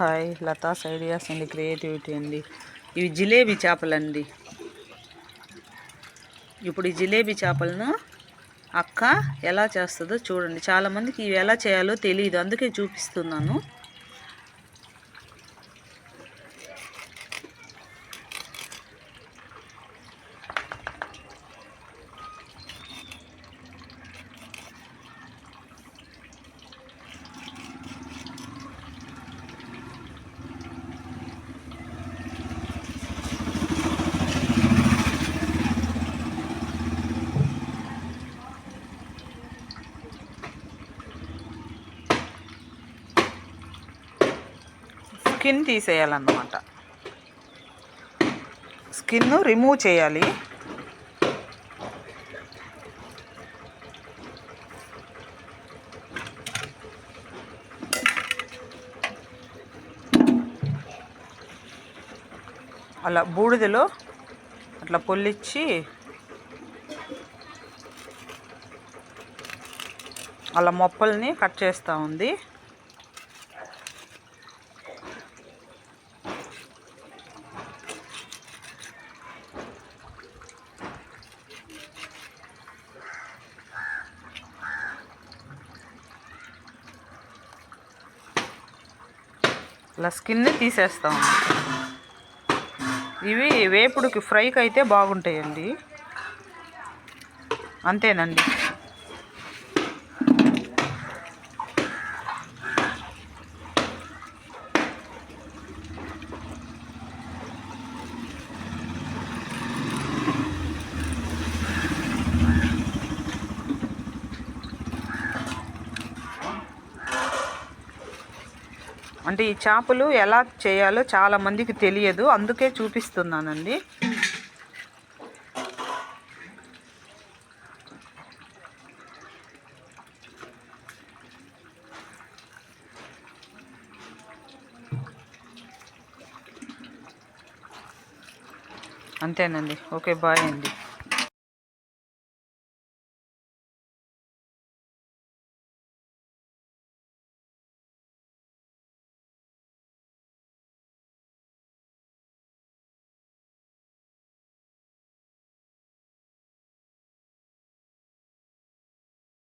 Hi Latha's ideas అండి creativity అండి. ఇవి జిలేబీ చేపలండి. ఇప్పుడు ఈ జిలేబీ చేపలను అక్క ఎలా చేస్తుందో చూడండి. చాలామందికి ఇవి ఎలా చేయాలో తెలియదు అందుకే చూపిస్తున్నాను. స్కిన్ తీసేయాలన్నమాట. స్కిన్ రిమూవ్ చేయాలి. అలా బూడిదలో అట్లా పొల్లిచ్చి అలా మొప్పల్ని కట్ చేస్తూ ఉంది. ఇలా స్కిన్ని తీసేస్తాం. ఇవి వేపుడుకి ఫ్రైకి అయితే బాగుంటాయండి. అంతేనండి. అంటే ఈ చేపలు ఎలా చేయాలో చాలా మందికి తెలియదు. అందుకే చూపిస్తున్నానండి. అంతేనండి. ఓకే బాయ్ అండి.